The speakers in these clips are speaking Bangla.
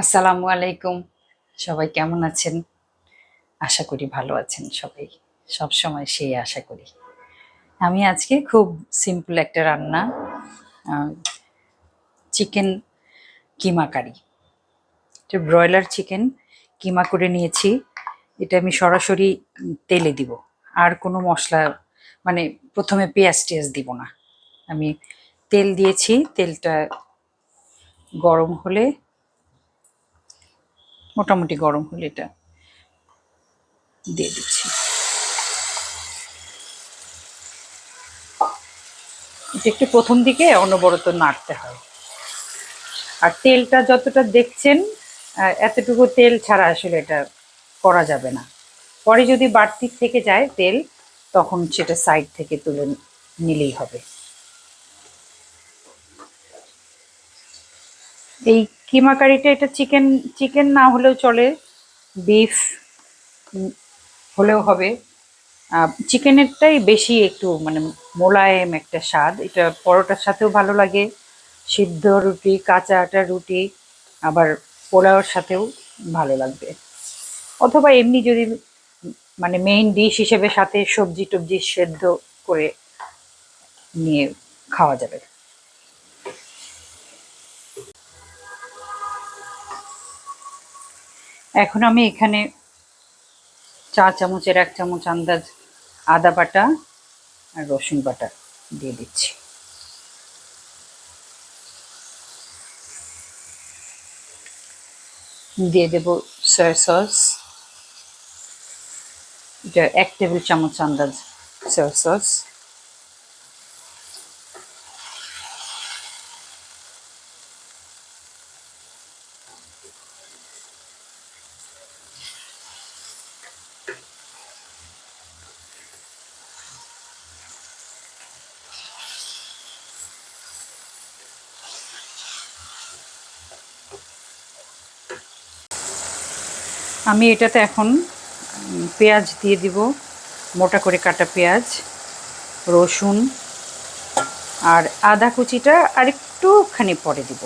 আসসালামু আলাইকুম। সবাই কেমন আছেন? আশা করি ভালো আছেন সবাই। সব সময় সেই আশা করি। আমি আজকে খুব সিম্পল একটা রান্না chicken keema curry. Broiler chicken keema করে নিয়েছি। এটা আমি সরাসরি তেলে দিব। আর কোনো মশলা মানে প্রথমে পেঁয়াজ টেয়াজ দিব না। আমি তেল দিয়েছি, তেলটা গরম হলে মোটামুটি গরম হলে এটা দিয়ে দিচ্ছি। এটা একটু প্রথম দিকে অনবরত নাড়তে হয়। আর তেলটা যতটা দেখছেন এতটুকু তেল ছাড়া আসলে এটা করা যাবে না। পরে যদি বাড়তি থেকে যায় তেল, তখন সেটা সাইড থেকে তুলে নিলেই হবে। এই কিমা কারিটা এটা চিকেন চিকেন না হলেও চলে। বিফ হলেও হবে। চিকেনেরটাই বেশি একটু মানে মোলায়েম একটা স্বাদ। এটা পরোটার সাথেও ভালো লাগে। সিদ্ধ রুটি, কাঁচা আটা রুটি, আবার পোলাওর সাথেও ভালো লাগবে। অথবা এমনি যদি মানে মেইন ডিশ হিসেবে সাথে সবজি টবজি সেদ্ধ করে নিয়ে খাওয়া যাবে। এখন আমি এখানে চা চামচের এক চামচ আন্দাজ আদা বাটা আর রসুন বাটা দিয়ে দিচ্ছি। দিয়ে দেব সয়া সস এটা এক টেবিল চামচ আন্দাজ সয়া সস আমি এটাতে এখন পেঁয়াজ দিয়ে দিব, মোটা করে কাটা পেঁয়াজ, রসুন আর আদা কুচিটা আরেকটুখানি পরে দিব।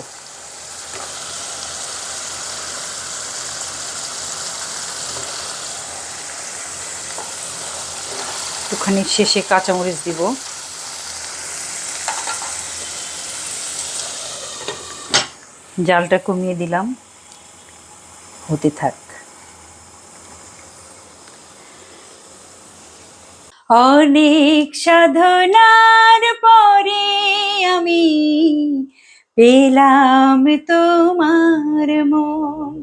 একটুখানি শেষে কাঁচামরিচ দিব। জালটা কমিয়ে দিলাম। হতে থাক। অনেক সাধনার পরে আমি পেলাম তোমার মন।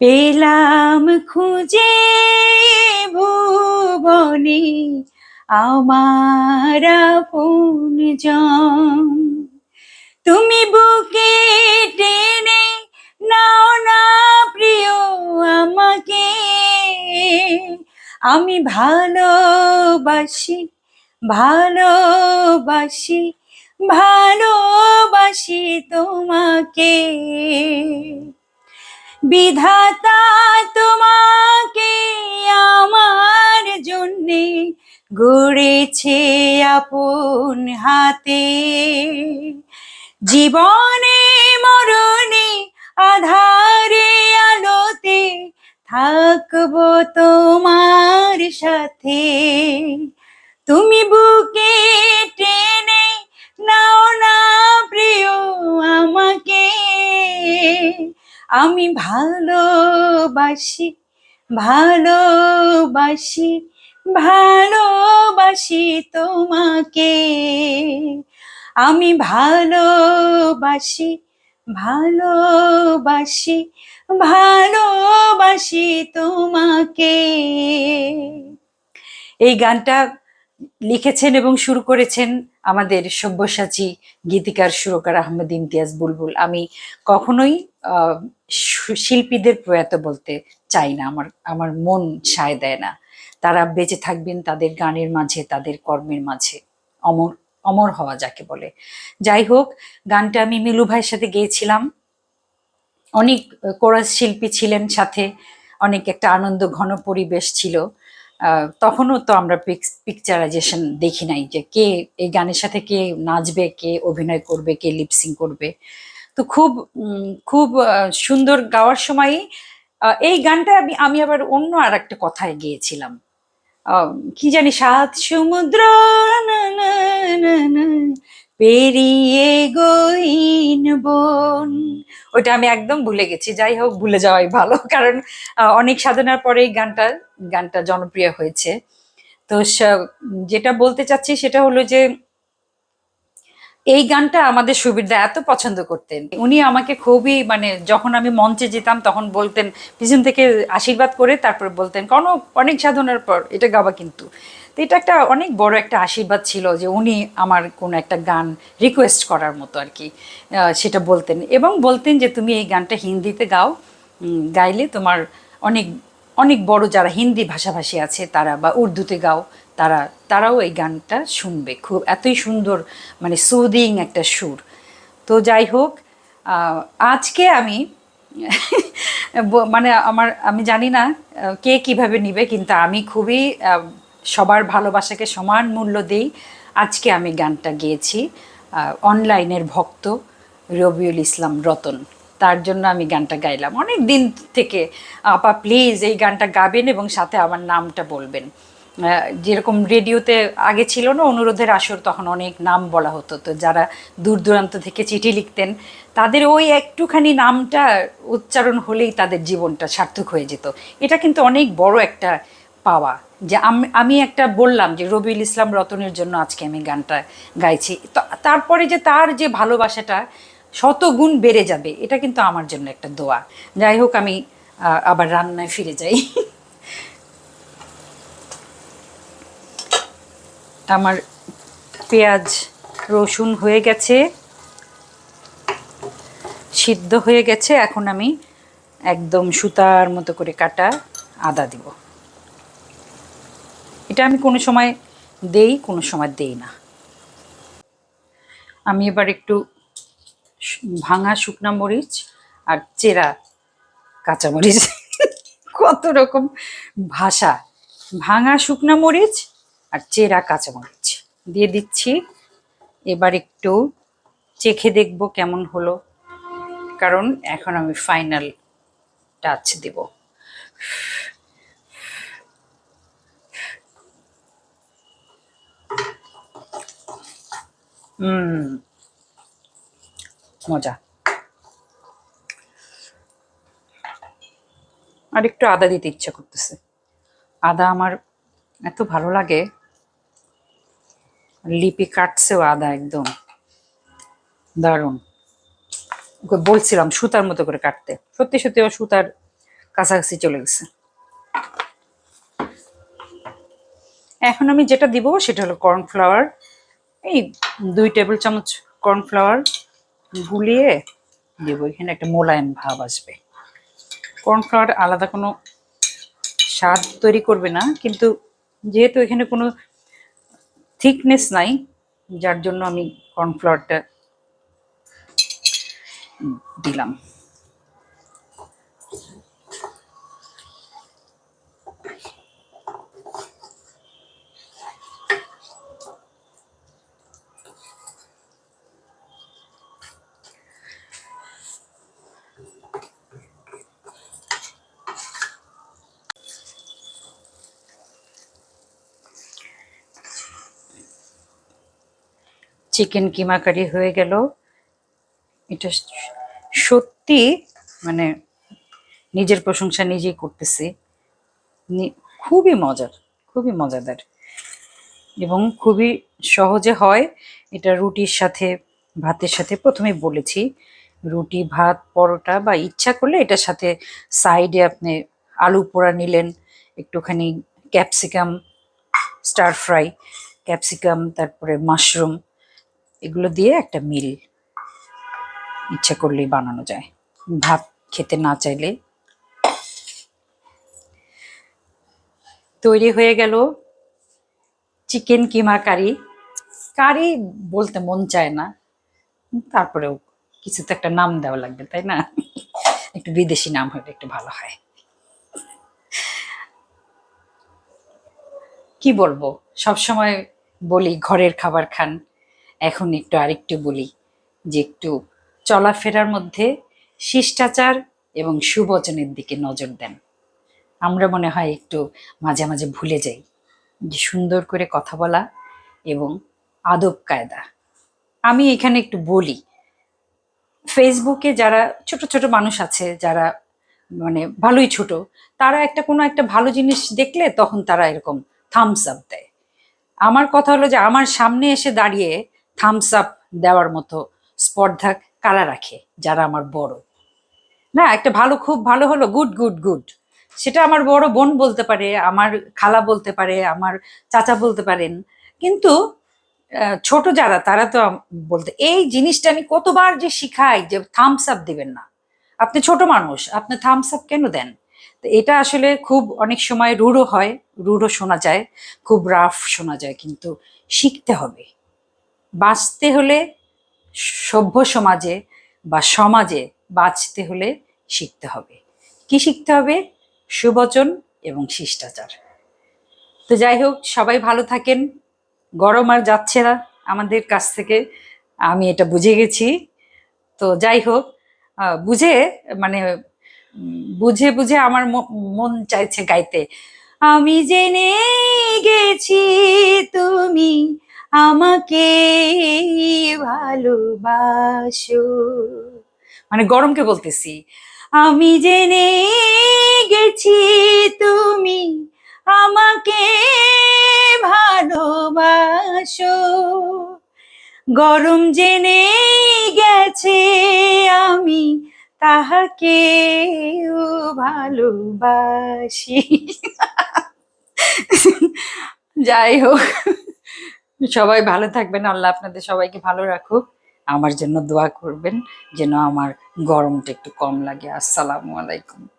পেলাম খুঁজে ভুবনে আমার আপন তুমি বুকে টেনে নাও না প্রিয় আমাকে আমি ভালোবাসি ভালোবাসি ভালোবাসি তোমাকে। বিধাতা তোমাকে আমার জন্যে গড়েছে আপন হাতে। জীবনে মরণে আধারে থাকব তোমার সাথে। তুমি বুকে টেনে নাও না প্রিয় আমাকে। আমি ভালোবাসি ভালোবাসি ভালোবাসি তোমাকে। আমি ভালোবাসি ভালোবাসি ভালোবাসি তোমাকে। এই গানটা লিখেছেন এবং শুরু করেছেন আমাদের সব্যসাচী গীতিকার সুরকার আহমেদ ইমতিয়াজ বুলবুল। আমি কখনোই শিল্পীদের প্রয়াত বলতে চাই না, আমার আমার মন সায় দেয় না। তারা বেঁচে থাকবেন তাদের গানের মাঝে, তাদের কর্মের মাঝে। অমর অমর হওয়া যাকে বলে। যাই হোক, গানটা আমি মিলু ভাইয়ের সাথে গেয়েছিলাম। অনেক কোরাস শিল্পী ছিলেন সাথে, অনেক একটা আনন্দ ঘন পরিবেশ ছিল। তখনও তো আমরা পিকচারাইজেশন দেখি নাই যে কে এই গানের সাথে কে নাচবে, কে অভিনয় করবে, কে লিপসিং করবে। তো খুব খুব সুন্দর গাওয়ার সময় এই গানটা আমি আমি আবার অন্য আর একটা কথায় গিয়েছিলাম। কি জানি, সাত সমুদ্র পেরিয়ে গইন বন। ওইটা আমি একদম ভুলে গেছি। যাই হোক, ভুলে যাওয়াই ভালো। কারণ অনেক সাধনার পরে এই গানটা গানটা জনপ্রিয় হয়েছে। তো যেটা বলতে চাচ্ছি সেটা হলো যে এই গানটা আমাদের সুবিধা এত পছন্দ করতেন। উনি আমাকে খুবই মানে যখন আমি মঞ্চে যেতাম তখন বলতেন, পিছন থেকে আশীর্বাদ করে তারপর বলতেন কোনো অনেক সাধনার পর এটা গাবা কিন্তু। তো এটা একটা অনেক বড় একটা আশীর্বাদ ছিল যে উনি আমার কোনো একটা গান রিকোয়েস্ট করার মতো আর কি সেটা বলতেন। এবং বলতেন যে, তুমি এই গানটা হিন্দিতে গাও গাইলে তোমার অনেক অনেক বড় যারা হিন্দি ভাষাভাষী আছে তারা বা উর্দুতে গাও তারা, তারাও এই গানটা শুনবে। খুব, এতই সুন্দর মানে সুদিং একটা সুর। তো যাই হোক আজকে আমি মানে আমার, আমি জানি না কে কীভাবে নিবে, কিন্তু আমি খুবই সবার ভালোবাসাকে সমান মূল্য দিই। আজকে আমি গানটা গেয়েছি অনলাইনের ভক্ত রবিউল ইসলাম রতন। তার জন্য আমি গানটা গাইলাম। অনেক দিন থেকে আপা প্লিজ এই গানটা গাবেন এবং সাথে আমার নামটা বলবেন। যেরকম রেডিওতে আগে ছিল না, অনুরোধের আসর তখন অনেক নাম বলা হতো। তো যারা দূর দূরান্ত থেকে চিঠি লিখতেন, তাদের ওই একটুখানি নামটা উচ্চারণ হলেই তাদের জীবনটা সার্থক হয়ে যেত। এটা কিন্তু অনেক বড় একটা পাওয়া। যে আমি একটা বললাম যে রবিউল ইসলাম রতনের জন্য আজকে আমি গানটা গাইছি। তারপরে যে তার যে ভালোবাসাটা শতগুণ বেড়ে যাবে, এটা কিন্তু আমার জন্য একটা দোয়া। যাই হোক, আমি আবার রান্নায় ফিরে যাই। আমার পেঁয়াজ, রসুন হয়ে গেছে। সিদ্ধ হয়ে গেছে। এখন আমি একদম সুতার মতো করে কাটা আদা দিব। এটা আমি কোনো সময় দেই, কোনো সময় দেই না। আমি এবার একটু ভাঙা শুকনা মরিচ আর চেরা কাঁচামরিচ কত রকম ভাষা। ভাঙা শুকনা মরিচ আর চেরা কাঁচামরিচ দিয়ে দিচ্ছি। এবার একটু চেখে দেখব কেমন হলো। কারণ এখন আমি ফাইনাল টাচ দেব। মজা। আর একটু আদা দিতে ইচ্ছা করতেছে। আদা আমার এত ভালো লাগে। লিপি কাটছেও আদা একদম। দারুণ। ওকে বলছিলাম সুতার মতো করে কাটতে। সত্যি সত্যি ও সুতার কাছাকাছি চলে গেছে। এখন আমি যেটা দিব সেটা হলো কর্নফ্লাওয়ার। এই দুই টেবিল চামচ কর্নফ্লাওয়ার গুলিয়ে দেবো। এখানে একটা মোলায়েম ভাব আসবে। কর্নফ্লাওয়ার আলাদা কোনো স্বাদ তৈরি করবে না, কিন্তু যেহেতু এখানে কোনো থিকনেস নাই যার জন্য আমি কর্নফ্লাওয়ারটা দিলাম। চিকেন কিমা কারি হয়ে গেল। এটা সত্যি মানে নিজের প্রশংসা নিজেই করতেছি। খুবই মজার, খুবই মজাদার। এবং খুবই সহজে হয়। এটা রুটির সাথে, ভাতের সাথে প্রথমে বলেছি, রুটি, ভাত, পরোটা বা ইচ্ছা করলে এটার সাথে সাইডে আপনি আলু পোড়া নিলেন, একটুখানি ক্যাপসিকাম, স্টার ফ্রাই, ক্যাপসিকাম, তারপরে মাশরুম এগুলো দিয়ে একটা মিল ইচ্ছা করলেই বানানো যায়। ভাত খেতে না চাইলে। তৈরি হয়ে গেল চিকেন কিমা কারি। কারি বলতে মন চায় না। তারপরেও কিছু তো একটা নাম দেওয়া লাগবে, তাই না? একটু বিদেশি নাম হলে একটু ভালো হয়। কি বলব? সব সময় বলি, ঘরের খাবার খান। এখন একটু আরেকটু বলি যে একটু চলাফেরার মধ্যে শিষ্টাচার এবং সুবচনের দিকে নজর দেন। আমরা মনে হয় একটু মাঝে মাঝে ভুলে যাই যে সুন্দর করে কথা বলা এবং আদব কায়দা। আমি এখানে একটু বলি, ফেসবুকে যারা ছোট ছোট মানুষ আছে, যারা মানে ভালোই ছোট, তারা একটা কোনো একটা ভালো জিনিস দেখলে তখন তারা এরকম থামস আপ দেয়। আমার কথা হলো যে আমার সামনে এসে দাঁড়িয়ে থামস আপ দেওয়ার মতো স্পর্ধা কারা রাখে যারা আমার বড়? না, একটা ভালো, খুব ভালো হলো গুড গুড গুড সেটা আমার বড় বোন বলতে পারে, আমার খালা বলতে পারে, আমার চাচা বলতে পারেন। কিন্তু ছোট যারা, তারা তো বলতে, এই জিনিসটা আমি কতবার যে শিখাই যে থামস আপ দিবেন না। আপনি ছোট মানুষ, আপনি থামস আপ কেন দেন? এটা আসলে খুব অনেক সময় রূঢ় হয়, রূঢ় শোনা যায়, খুব রাফ শোনা যায়, কিন্তু শিখতে হবে। বাঁচতে হলে সভ্য সমাজে বা সমাজে বাঁচতে হলে শিখতে হবে। কি শিখতে হবে? সুবচন এবং শিষ্টাচার। তো যাই হোক, সবাই ভালো থাকেন। গরম আর যাচ্ছে না আমাদের কাছ থেকে। আমি এটা বুঝে গেছি। তো যাই হোক বুঝে মানে বুঝে বুঝে আমার মন চাইছে গাইতে। আমি জেনে গেছি তুমি আমাকে ভালোবাসো। মানে গরমকে বলতেছি। আমি জেনে গেছি তুমি আমাকে ভালোবাসো। গরম জেনে গেছে আমি তাহাকে ভালোবাসি। যাই হোক। সবাই ভালো থাকবেন, আল্লাহ আপনাদের সবাইকে ভালো রাখুক। আমার জন্য দোয়া করবেন, যেন আমার গরমটা একটু কম লাগে। আসসালামু আলাইকুম।